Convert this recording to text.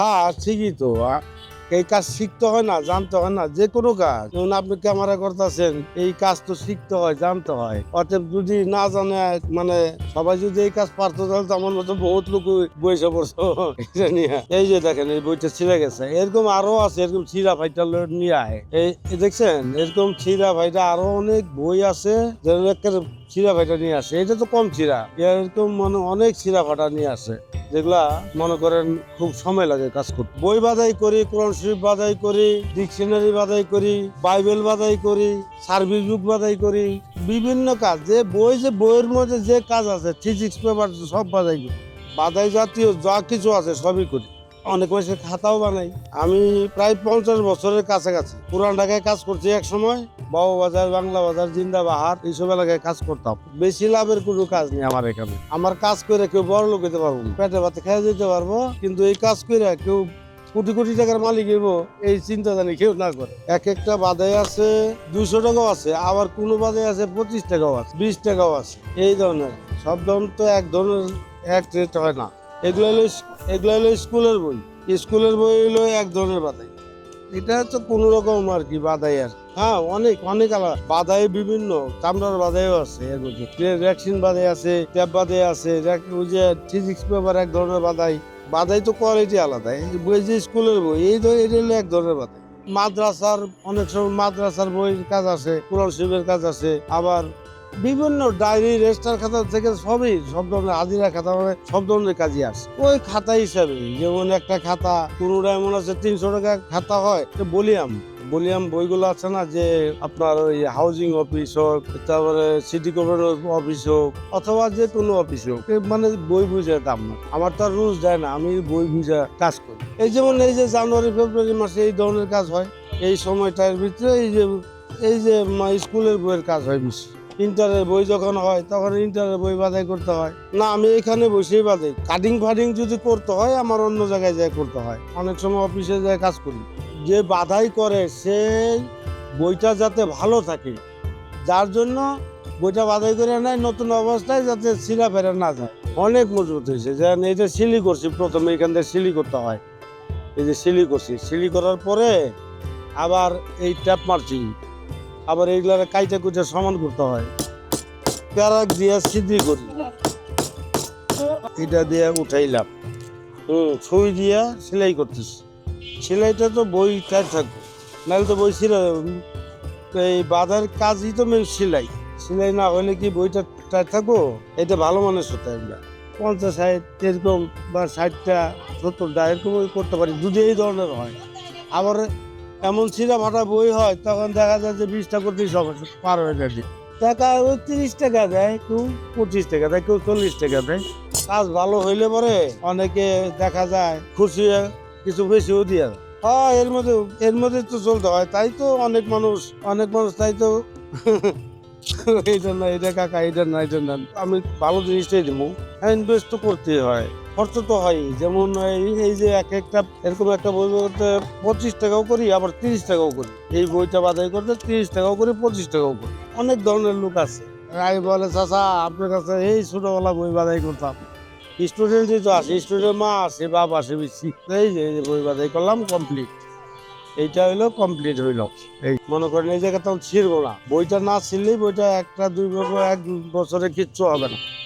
হ্যাঁ ঠিকই তো। এই কাজ শিখতে হয় না, জানতে হয় না, যে কোনো কাজ। যেমন আপনি ক্যামেরা করতেছেন, এই কাজ তো শিখতে হয়, জানতে হয়। অতএব যদি না জানে মানে সবাই যদি এই কাজ পারতো, তাহলে তো আমার মতো বহুত লোক বসে পড়ছো এটা নিয়ে। এই যে দেখেন, এই বইটা ছিঁড়ে গেছে। এরকম আরও আছে, এরকম ছিঁড়া ফাইটা নিয়ে আয়। এই দেখছেন? এরকম ছিঁড়া ফাইটা আরও অনেক বই আছে যেমন একটা ছিঁড়া ফাইটা নিয়ে আসে। এটা তো কম ছিঁড়া। এরকম মানে অনেক ছিঁড়া ফাটা নিয়ে আসে। যেগুলা মনে করেন খুব সময় লাগে কাজ করতে। বই বাজাই করি, কোরআন শরীফ বাজাই করি, ডিকশনারি বাজাই করি, বাইবেল বাজাই করি, সার্ভিস বুক বাজাই করি, বিভিন্ন কাজ। যে বই, যে বইয়ের মধ্যে যে কাজ আছে, ফিজিক্স পেপার সব বাজাই করি। বাজাই জাতীয় যা কিছু আছে সবই করি। অনেক মানুষের খাতাও বানাই। আমি প্রায় পঞ্চাশ বছরের কাছাকাছি। পুরান ঢাকায় কাজ করছি এক সময়, বাবু বাজার, বাংলা বাজার জিন্দা বাহার এইসব এলাকায় কাজ করতাম। বেশি লাভের কোনো কাজ নেই আমার এখানে। আমার কাজ করে কেউ বড় লোক হতে পারব না। পেটে ভাতে খেয়ে যেতে পারব, কিন্তু এই কাজ করে কেউ কোটি কোটি টাকার মালিক হইব, এই চিন্তা জানি কেউ না করে। এক একটা বাদাই আছে দুশো টাকাও আছে, আবার কোনো বাদাই আছে পঁচিশ টাকাও আছে, বিশ টাকাও আছে। এই ধরনের। সব ধরনের তো এক ধরনের এক রেট হয় না। এগুলো হলো এগুলো হলো স্কুলের বই। স্কুলের বই হলো এক ধরনের বাদাই এটা হচ্ছে কোন রকম আর কি বাদাই আর। হ্যাঁ অনেক অনেক আলাদা। বাদাই বিভিন্ন, চামড়ার বাদাইও আছে এর মধ্যে। ভ্যাকসিন বাদাই আছে ট্যাব বাদাই আছে ওই যে ফিজিক্স পেপার এক ধরনের বাদাই বাদাই তো কোয়ালিটি আলাদা। বই যে স্কুলের বই, এই এটা হলো এক ধরনের বাদাই মাদ্রাসার অনেক সময় মাদ্রাসার বইয়ের কাজ আছে, কোরআন শরীফের কাজ আছে, আবার বিভিন্ন ডায়েরি, রেজিস্টার খাতা থেকে সবই সব ধরনের হাজিরা খাতা মানে সব ধরনের কাজই আসে। ওই খাতা হিসাবে, যেমন একটা খাতা কোনোটা এমন আছে তিনশো টাকা খাতা হয় বলিয়াম। বলিয়াম বইগুলো আছে না যে আপনার ওই হাউজিং অফিস হোক, তারপরে সিটি কর্পোরেশন অফিস হোক, অথবা যে কোনো অফিস হোক মানে বই বুঝে দাম না। আমার তো আর রুলস দেয় না, আমি বই বুঝে কাজ করি। এই যেমন এই যে জানুয়ারি, ফেব্রুয়ারি মাসে এই ধরনের কাজ হয়, এই সময়টার ভিতরে এই যে এই যে স্কুলের বইয়ের কাজ হয় বেশি। ইন্টারের বই যখন হয়, তখন ইন্টারের বই বাধাই করতে হয়। না, আমি এখানে বসেই বাদাই কাটিং ফাটিং যদি করতে হয়, আমার অন্য জায়গায় যাই করতে হয়। অনেক সময় অফিসে যাই কাজ করি। যে বাধাই করে, সেই বইটা যাতে ভালো থাকে, যার জন্য বইটা বাধাই করে নেয়, নতুন অবস্থায় যাতে সিরা ফেরা না যায়। অনেক মজবুত হয়েছে। যেন এটা সিলি করছি, প্রথমে এখান থেকে সিলি করতে হয়। এই যে সিলি করছি সিলি করার পরে আবার এই ট্যাপ মারছি। আবার এইগুলার কাইটা কুইটা সমান করতে হয়। প্যারাক দিয়ে সিদ্ধি করি। এটা দিয়ে উঠাইলাম। হুম। সুই দিয়ে সেলাই করতেছি। সেলাইটা তো বই টাইট থাকবে। নাহলে তো বই ছিল এই বাধার কাজই তো মেন সেলাই। সেলাই না হলে কি বইটা টাইট থাকব? এটা ভালো মানের হতে এগুলা পঞ্চাশ ষাট এরকম বা ষাটটা সত্তরটা এরকম করতে পারি। যদি এই ধরনের হয়। আবার এমন ছিঁড়া ফাটা বই হয়, তখন দেখা যায় যে বিশ টাকা করতেই সব পার হয়ে যায় টাকা ওই তিরিশ টাকা দেয়, কেউ পঁচিশ টাকা দেয়, কেউ চল্লিশ টাকা দেয়। কাজ ভালো হইলে পরে অনেকে দেখা যায় খুশি হয়ে কিছু বেশিও দিয়ে। হ্যাঁ এর মধ্যে এর মধ্যে তো চলতে হয়, তাই তো অনেক মানুষ অনেক মানুষ তাই তো। এইটা না এটা কাকা এটা না এটা না আমি ভালো জিনিসটাই দেবো হ্যাঁ ইনভেস্ট তো করতে হয়। খরচ তো হয়। যেমন এই- যে এক একটা, এরকম একটা বই করতে পঁচিশ টাকাও করি, আবার তিরিশ টাকাও করি। এই বইটা বাদাই করতে তিরিশ টাকাও করি, পঁচিশ টাকাও করি। অনেক ধরনের লোক আছে। আগে বলে, চাচা, আপনার কাছে এই ছোটবেলা বই বাদাই করতাম। স্টুডেন্টই তো আসে স্টুডেন্ট মা আসে, বাপ আসে বেশি। এই যে এই যে বই বাদাই করলাম কমপ্লিট এইটা হইল কমপ্লিট হইল। এই মনে করেন, এই জায়গা তখন ছিড়বো না। বইটা না ছিঁড়লেই বইটা একটা, দুই বছর, এক বছরে কিচ্ছু হবে না।